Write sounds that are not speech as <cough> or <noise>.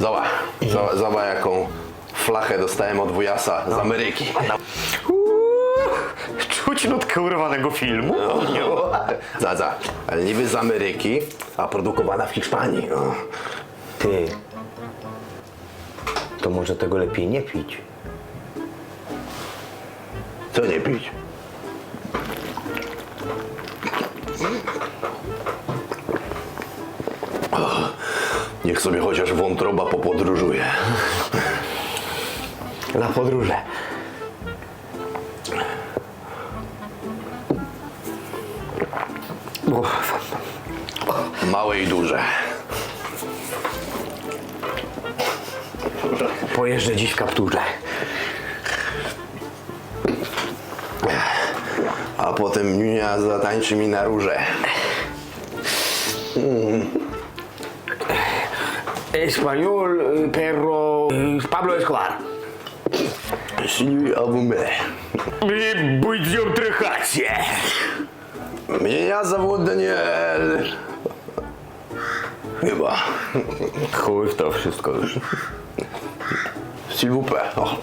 Zobacz, zobacz, zobacz jaką flachę dostałem od wujasa z Ameryki. Czuć nutkę urwanego filmu? Za, za, ale niby z Ameryki, a produkowana w Hiszpanii. O. Ty, to może tego lepiej nie pić. Co nie pić? Niech sobie chociaż wątroba popodróżuje. <laughs> Na podróże. Małe i duże. Pojeżdżę dziś w kapturze. A potem Niunia zatańczy mi na róże. <laughs> Español, perro, Pablo Escobar. Sinuj albo my. My będziemy трахаться. Меня зовут. Chyba. Chuj w to wszystko już. S'il vous plaît. Oh.